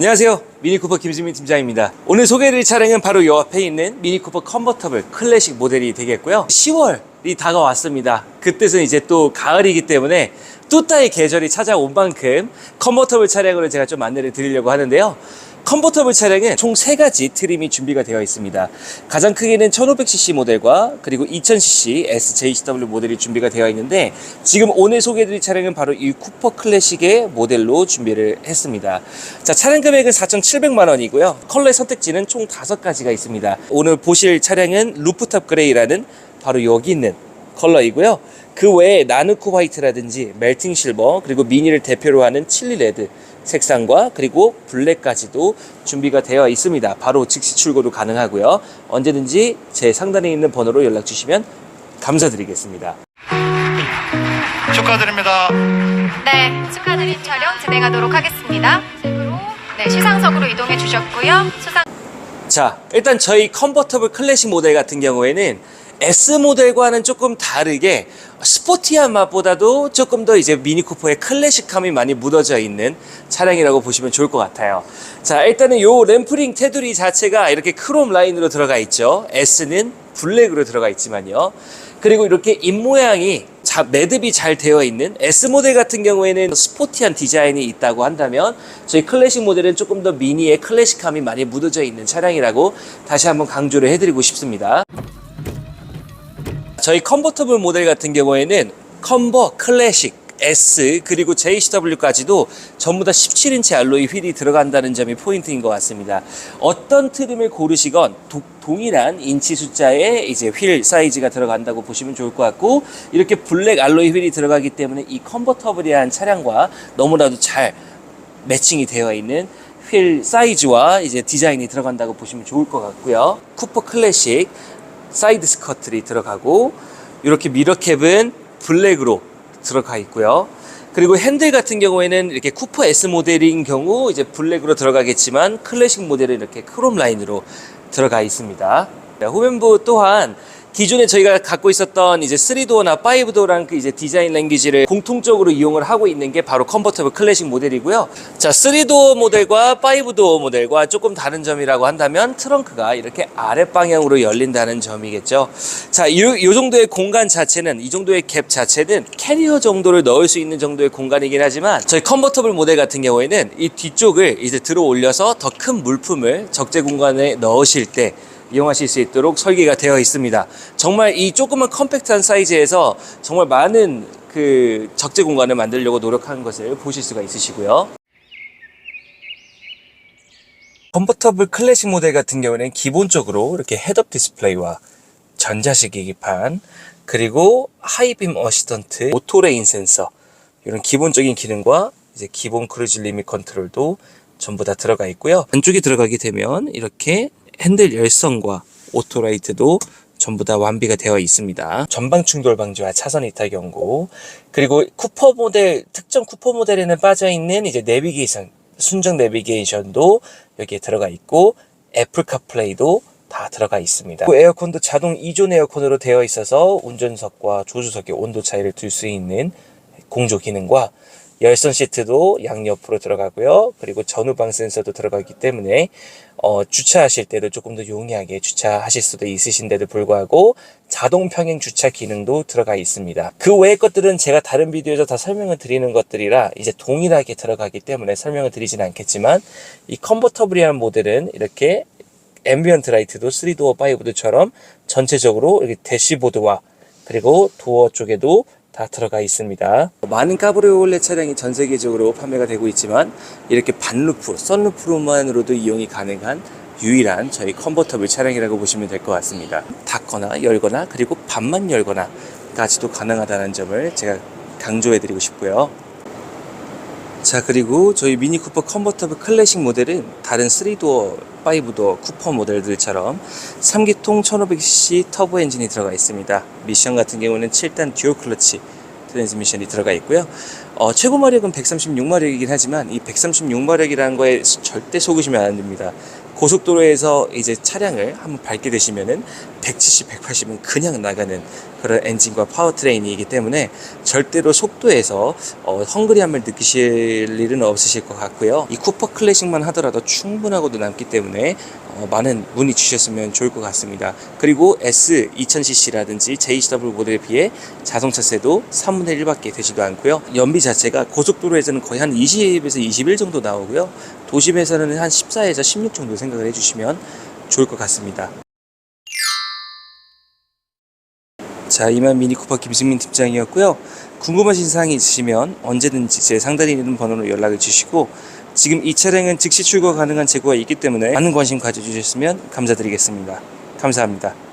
안녕하세요. 미니쿠퍼 김수민 팀장입니다. 오늘 소개해드릴 차량은 바로 요 앞에 있는 미니쿠퍼 컨버터블 클래식 모델이 되겠고요. 10월이 다가왔습니다. 그때는 이제 또 가을이기 때문에 뚜따의 계절이 찾아온 만큼 컨버터블 차량으로 제가 좀 안내를 드리려고 하는데요. 컨버터블 차량은 총 세가지 트림이 준비가 되어 있습니다. 가장 크게는 1500cc 모델과 그리고 2000cc SJCW 모델이 준비가 되어 있는데 지금 오늘 소개해드릴 차량은 바로 이 쿠퍼 클래식의 모델로 준비를 했습니다. 자, 차량 금액은 4,700만 원이고요. 컬러의 선택지는 총 5가지가 있습니다. 오늘 보실 차량은 루프탑 그레이라는 바로 여기 있는 컬러이고요. 그 외에 나누크 화이트라든지 멜팅 실버 그리고 미니를 대표로 하는 칠리 레드 색상과 그리고 블랙까지도 준비가 되어 있습니다. 바로 즉시 출고도 가능하고요. 언제든지 제 상단에 있는 번호로 연락 주시면 감사드리겠습니다. 축하드립니다. 네, 축하드린 촬영 진행하도록 하겠습니다. 으로 네, 시상석으로 이동해 주셨고요. 수상 자, 일단 저희 컨버터블 클래식 모델 같은 경우에는 S 모델과는 조금 다르게 스포티한 맛보다도 조금 더 이제 미니 쿠퍼의 클래식함이 많이 묻어져 있는 차량이라고 보시면 좋을 것 같아요. 자, 일단은 요 램프링 테두리 자체가 이렇게 크롬 라인으로 들어가 있죠. S는 블랙으로 들어가 있지만요. 그리고 이렇게 입모양이 자, 매듭이 잘 되어 있는 S 모델 같은 경우에는 스포티한 디자인이 있다고 한다면 저희 클래식 모델은 조금 더 미니의 클래식함이 많이 묻어져 있는 차량이라고 다시 한번 강조를 해드리고 싶습니다. 저희 컨버터블 모델 같은 경우에는 컨버 클래식 S 그리고 JCW까지도 전부 다 17인치 알로이 휠이 들어간다는 점이 포인트인 것 같습니다. 어떤 트림을 고르시건 도- 동일한 인치 숫자의 이제 휠 사이즈가 들어간다고 보시면 좋을 것 같고 이렇게 블랙 알로이 휠이 들어가기 때문에 이 컨버터블이한 차량과 너무나도 잘 매칭이 되어 있는 휠 사이즈와 이제 디자인이 들어간다고 보시면 좋을 것 같고요. 쿠퍼 클래식 사이드 스커트리 들어가고 이렇게 미러캡은 블랙으로 들어가 있고요. 그리고 핸들 같은 경우에는 이렇게 쿠퍼 S 모델인 경우 이제 블랙으로 들어가겠지만 클래식 모델은 이렇게 크롬 라인으로 들어가 있습니다. 네, 후면부 또한 기존에 저희가 갖고 있었던 이제 3도어나 5도어랑 그 이제 디자인 랭귀지를 공통적으로 이용을 하고 있는 게 바로 컨버터블 클래식 모델이고요. 자, 3도어 모델과 5도어 모델과 조금 다른 점이라고 한다면 트렁크가 이렇게 아랫방향으로 열린다는 점이겠죠. 자, 이, 이 정도의 공간 자체는 이 정도의 갭 자체는 캐리어 정도를 넣을 수 있는 정도의 공간이긴 하지만 저희 컨버터블 모델 같은 경우에는 이 뒤쪽을 이제 들어 올려서 더 큰 물품을 적재 공간에 넣으실 때 이용하실 수 있도록 설계가 되어 있습니다. 정말 이 조그만 컴팩트한 사이즈에서 정말 많은 그 적재 공간을 만들려고 노력한 것을 보실 수가 있으시고요. 컨버터블 클래식 모델 같은 경우는 기본적으로 이렇게 헤드업 디스플레이와 전자식 계기판 그리고 하이빔 어시던트 오토레인 센서 이런 기본적인 기능과 이제 기본 크루즈 리밋 컨트롤도 전부 다 들어가 있고요. 안쪽에 들어가게 되면 이렇게 핸들 열선과 오토라이트도 전부 다 완비가 되어 있습니다. 전방 충돌 방지와 차선 이탈 경고 그리고 쿠퍼 모델 특정 쿠퍼 모델에는 빠져 있는 이제 내비게이션 순정 내비게이션도 여기에 들어가 있고 애플 카플레이도 다 들어가 있습니다. 그 에어컨도 자동 이존 에어컨으로 되어 있어서 운전석과 조수석의 온도 차이를 둘 수 있는 공조 기능과 열선 시트도 양옆으로 들어가고요. 그리고 전후방 센서도 들어가기 때문에 어, 주차하실 때도 조금 더 용이하게 주차하실 수도 있으신데도 불구하고 자동 평행 주차 기능도 들어가 있습니다. 그 외의 것들은 제가 다른 비디오에서 다 설명을 드리는 것들이라 이제 동일하게 들어가기 때문에 설명을 드리진 않겠지만 이 컨버터블이라는 모델은 이렇게 앰비언트 라이트도 3도어 5도처럼 전체적으로 이렇게 대시보드와 그리고 도어 쪽에도 다 들어가 있습니다. 많은 카브리올레 차량이 전 세계적으로 판매가 되고 있지만 이렇게 반루프, 썬루프로만으로도 이용이 가능한 유일한 저희 컨버터블 차량이라고 보시면 될 것 같습니다. 닫거나 열거나 그리고 반만 열거나 까지도 가능하다는 점을 제가 강조해 드리고 싶고요. 자 그리고 저희 미니 쿠퍼 컨버터블 클래식 모델은 다른 3도어, 5도어 쿠퍼 모델들처럼 3기통 1500cc 터보 엔진이 들어가 있습니다. 미션 같은 경우는 7단 듀얼 클러치 트랜스미션이 들어가 있고요. 어, 최고 마력은 136마력이긴 하지만 이 136마력이라는 거에 절대 속으시면 안 됩니다. 고속도로에서 이제 차량을 한번 밟게 되시면은 170, 180은 그냥 나가는 그런 엔진과 파워트레인이기 때문에 절대로 속도에서 어, 헝그리함을 느끼실 일은 없으실 것 같고요. 이 쿠퍼 클래식만 하더라도 충분하고도 남기 때문에 어, 많은 문의 주셨으면 좋을 것 같습니다. 그리고 S 2000cc라든지 JCW 모델에 비해 자동차세도 3분의 1밖에 되지도 않고요. 연비 자체가 고속도로에서는 거의 한 20에서 21 정도 나오고요. 도심에서는 한 14에서 16 정도 생각을 해주시면 좋을 것 같습니다. 자, 이만 미니쿠퍼 김승민 팀장이었고요. 궁금하신 사항이 있으시면 언제든지 제 상단에 있는 번호로 연락을 주시고 지금 이 차량은 즉시 출고 가능한 재고가 있기 때문에 많은 관심 가져주셨으면 감사드리겠습니다. 감사합니다.